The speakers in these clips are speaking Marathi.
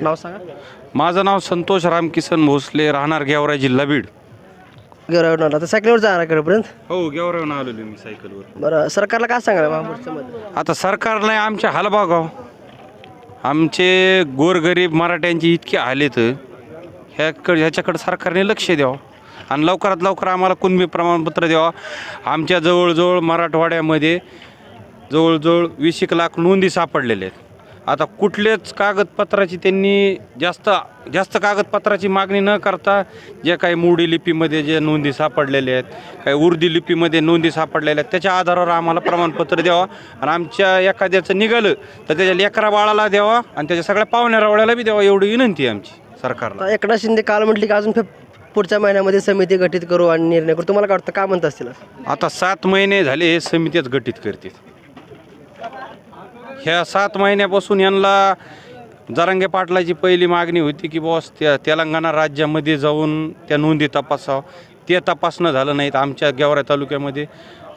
नाव सांगा. माझं नाव संतोष रामकिसन भोसले राहणार गेवराई जिल्हा बीड. गेल्यावर आता सायकलवर जाणार इकडेपर्यंत. हो गेवराईहून आलेलो मी सायकलवर बरं सरकारला काय सांगाल महापुरुषामध्ये आता सरकारने आमचे हाल बघाव आमचे गोरगरीब मराठ्यांची इतके हालेत. ह्याकडे ह्याच्याकडे सरकारने लक्ष द्यावं. आणि लवकरात लवकर आम्हाला कुणबी प्रमाणपत्र द्यावं. आमच्या जवळजवळ मराठवाड्यामध्ये जवळजवळ वीस एक लाख नोंदी सापडलेल्या आहेत. आता कुठल्याच कागदपत्राची त्यांनी जास्त जास्त कागदपत्राची मागणी न करता जे काही मोडी लिपीमध्ये जे नोंदी सापडलेल्या आहेत काही उर्दी लिपीमध्ये नोंदी सापडलेल्या आहेत त्याच्या आधारावर आम्हाला प्रमाणपत्र द्यावं आणि आमच्या एखाद्याचं निघालं तर त्याच्या लेकरा बाळाला द्यावा आणि त्याच्या सगळ्या पाहुण्या रावळ्याला बी द्यावा एवढी विनंती आहे आमची सरकारला. एकनाथ शिंदे काल म्हटली की अजून पुढच्या महिन्यामध्ये समिती गठीत करू आणि निर्णय करू. तुम्हाला काय वाटतं काय म्हणत असतील? आता सात महिने झाले हे समित्याच गठीत करते ह्या सात महिन्यापासून यांना जरांगे पाटलाची पहिली मागणी होती की बॉस त्या तेलंगणा राज्यामध्ये जाऊन त्या नोंदी तपासावं ते तपासणं झालं नाहीत आमच्या गेवरा तालुक्यामध्ये.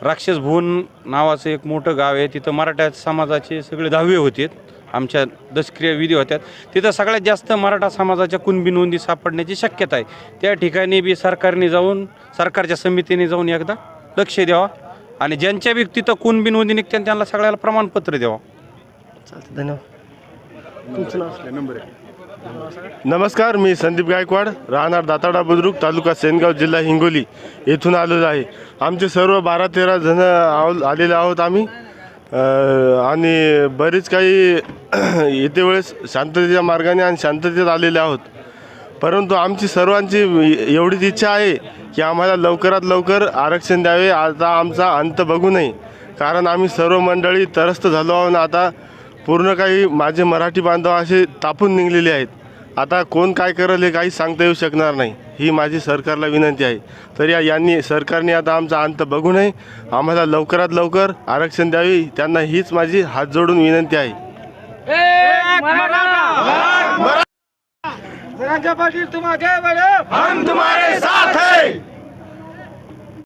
राक्षस भुवन नावाचं एक मोठं गाव आहे तिथं मराठा समाजाचे सगळे दहावे होते. आमच्या दशक्रिया विधी होत्या. तिथं सगळ्यात जास्त मराठा समाजाच्या कुणबी नोंदी सापडण्याची शक्यता आहे. त्या ठिकाणी बी सरकारने जाऊन सरकारच्या समितीने जाऊन एकदा लक्ष द्यावा आणि ज्यांच्या बी तिथं कुणबी नोंदी निघत्या त्यांना सगळ्याला प्रमाणपत्र द्यावं. चालतं धन्यवाद. तुमचं नाव नमस्कार मी संदीप गायकवाड राहणार दाताडा बुद्रुक तालुका सेनगाव जिल्हा हिंगोली येथून आलेलो आहे. आमचे सर्व बारा तेरा जण आव आलेले आहोत आम्ही. आणि बरीच काही येते वेळेस शांततेच्या मार्गाने आणि शांततेत आलेले आहोत. परंतु आमची सर्वांची एवढीच इच्छा आहे की आम्हाला लवकरात लवकर आरक्षण द्यावे. आता आमचा अंत बघू नये. कारण आम्ही सर्व मंडळी त्रस्त झालो आहोत आता पूर्ण काही माझे मराठी बांधव असे तापून निघलेले आहेत. आता कोण काय करेल हे काही सांगता येऊ शकणार नाही. ही माझी सरकारला विनंती आहे. तर या यांनी सरकारने आता आमचा अंत बघू नये. आम्हाला लवकरात लवकर आरक्षण द्यावे त्यांना हीच माझी हात जोडून विनंती आहे.